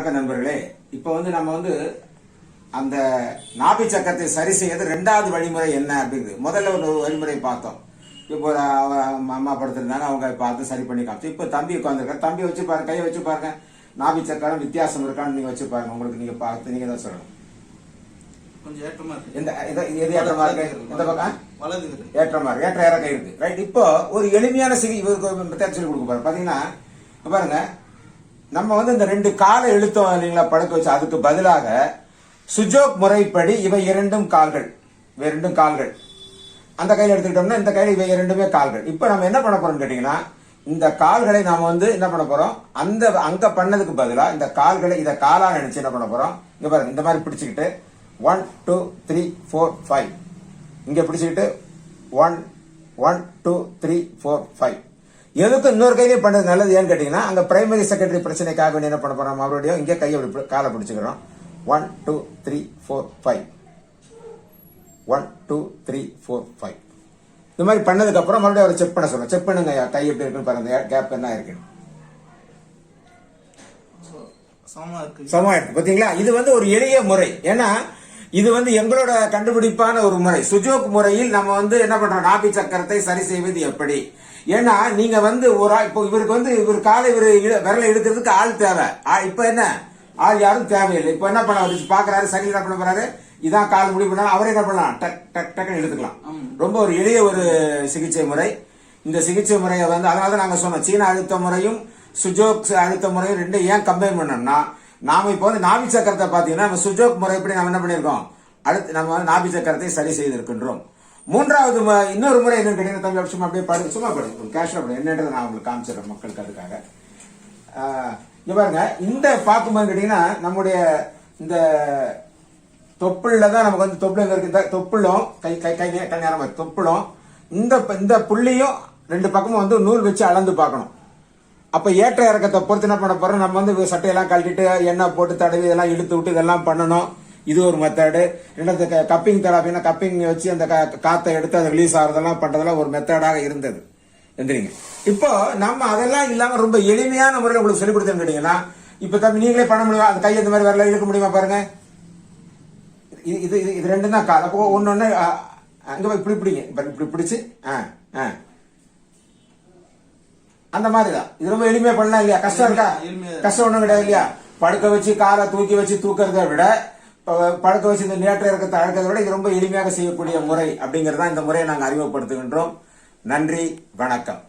வணக்கம் நண்பர்களே இப்போ வந்து நம்ம வந்து அந்த நாபி சக்கரத்தை சரி செய்யறது ரெண்டாவது வழிமுறை என்ன அப்படிங்கிறது. முதல்ல ஒரு வழிமுறை பார்த்தோம். இப்போ அம்மா படுத்திருந்தாங்க அவங்க பார்த்து சரி பண்ணி காமிச்சு. இப்போ தம்பி உட்காந்துருக்காரு தம்பி வச்சு பாருங்க கையை வச்சு பாருங்க. நாபி சக்கரம் வித்தியாசம் இருக்கான்னு நீங்க வச்சு பாருங்க. உங்களுக்கு நீங்க பார்த்து நீங்க தான் சொல்லணும். கொஞ்சம் ஏற்றமா இருக்கு. எந்த இது எது ஏற்றமா இருக்கு? இந்த பக்கம்? வலது ஏற்றமா இருக்கு. ஏற்ற இறக்கம் இருக்கு. ரைட் இப்போ ஒரு எளிமையான சிகி இவருக்கு ஒரு மெத்தட் சொல்லி கொடுக்க பாருங்க பாத்தீங்கன்னா பாருங்க. நம்ம வந்து இந்த ரெண்டு காலை இழுத்தோம் இல்லைங்களா படுக்க வச்சு அதுக்கு பதிலாக சுஜோக் முறைப்படி இவை இரண்டும் கால்கள் இவை இரண்டும் கால்கள். அந்த கையில் எடுத்துக்கிட்டோம்னா இந்த கையில் இவை இரண்டுமே கால்கள். இப்போ நம்ம என்ன பண்ண போறோம்னு கேட்டீங்கன்னா இந்த கால்களை நாம் வந்து என்ன பண்ண போறோம்? அந்த அங்க பண்ணதுக்கு பதிலாக இந்த கால்களை இதை காலாக நினைச்சு என்ன பண்ண போறோம்? இங்க பாருங்க இந்த மாதிரி பிடிச்சுக்கிட்டு one two three four five இங்க பிடிச்சுக்கிட்டு one one two three four five எதுக்கும் இன்னொரு கையிலேயே பண்றது நல்லது ஏன்னு கேட்டீங்கன்னா அங்க பிரைமரி செகண்டரி பிரச்சனைக்காக வேண்டி என்ன பண்ண போறோம்? மறுபடியும் இங்க கையை இப்படி பி- காலை பிடிச்சுக்கிறோம். One two three four five one two three four five இந்த மாதிரி பண்ணதுக்கு அப்புறம் மறுபடியும் அவரை செக் பண்ண சொல்லுங்க செக் பண்ணுங்க ஐயா, கை எப்படி இருக்குன்னு பாருங்க. கேப் என்ன இருக்குன்னு சமமா இருக்கு. பாத்தீங்களா? இது வந்து ஒரு எளிய முறை. ஏன்னா இது வந்து எங்களோட கண்டுபிடிப்பான ஒரு முறை. சுஜோக் முறையில் நம்ம வந்து என்ன பண்றோம்? நாபி சக்கரத்தை சரி செய்வது எப்படி? ஏன்னா நீங்க வந்து ஒரு இப்போ இவருக்கு வந்து இவர் காலை இவர் விரலை இழுக்கிறதுக்கு ஆள் தேவை. இப்ப என்ன? ஆள் யாரும் தேவையில்லை. இப்ப என்ன பண்ண பாக்குறாரு சரி என்ன பண்ண போறாரு? இதான் கால் முடிவு பண்ணாலும் அவரே என்ன பண்ணலாம்? டக் டக் டக்குன்னு எடுத்துக்கலாம். ரொம்ப ஒரு எளிய ஒரு சிகிச்சை முறை. இந்த சிகிச்சை முறையை வந்து அதனால தான் நாங்க சொன்னோம் சீன அழுத்த முறையும் சுஜோக் அழுத்த முறையும் ரெண்டும் ஏன் கம்பைன் பண்ணோம்னா நாம இப்போ வந்து நாபி சக்கரத்தை பார்த்தீங்கன்னா நம்ம சுஜோக் முறைப்படி நம்ம என்ன பண்ணியிருக்கோம்? அடுத்து நம்ம வந்து நாபி சக்கரத்தை சரி செய்திருக்கின்றோம். மூன்றாவது இன்னொரு முறை என்ன கேட்டீங்கன்னா தம்பி சும்மா அப்படியே படு சும்மா படு கேஷுவல் படு என்னன்றதை நான் உங்களுக்கு காமிச்சிடுறேன் மக்களுக்கு அதுக்காக. இங்க பாருங்க இந்த பார்க்கும்போது கேட்டீங்கன்னா நம்முடைய இந்த தொப்புள்ள தான் நமக்கு வந்து தொப்புள் எங்க இருக்கு? இந்த தொப்புளும் கை கை கை கை நேரமா தொப்புளும் இந்த இந்த புள்ளியும் ரெண்டு பக்கமும் வந்து நூல் வச்சு அளந்து பார்க்கணும். அப்ப ஏற்ற இறக்கத்தை பொறுத்து என்ன பண்ண போறோம்? நம்ம வந்து சட்டையெல்லாம் கழட்டிட்டு எண்ணெய் போட்டு தடவி இதெல்லாம் இழுத்து விட்டு இதெல்லாம் பண்ணணும். இது ஒரு மெத்தடு ரெண்டாவது கப்பிங் தெராப்பின்னா கப்பிங் வச்சு அந்த கா- காத்தை எடுத்து அதை ரிலீஸ் ஆகிறதெல்லாம் பண்றதெல்லாம் ஒரு மெத்தடாக இருந்தது. எந்திரிங்க. இப்போ நம்ம அதெல்லாம் இல்லாம ரொம்ப எளிமையான முறையில் உங்களுக்கு சொல்லிக் கொடுத்தேன்னு கேட்டீங்கன்னா இப்ப தம்பி நீங்களே பண்ண முடியுமா? அந்த கை இந்த மாதிரி வரல இழுக்க முடியுமா பாருங்க? இது இது இது- இது ரெண்டும் தான் கால். அப்போ ஒன்று ஒன்று அங்க போய் இப்படி பிடிங்க. இப்படி பிடிச்சு ஆ ஆ. அந்த மாதிரி தான் இது ரொம்ப எளிமையா பண்ணலாம் இல்லையா? கஷ்டம் இருக்கா. கஷ்டம் ஒண்ணும் கிடையாது இல்லையா? படுக்க வச்சு காலை தூக்கி வச்சு தூக்குறதை விட படுக்க வச்சு இந்த நேற்ற இறக்கத்தை அழக்கிறத விட இது ரொம்ப எளிமையாக செய்யக்கூடிய முறை அப்படிங்கறது இந்த முறையை நாங்கள் அறிமுகப்படுத்துகின்றோம். நன்றி வணக்கம்.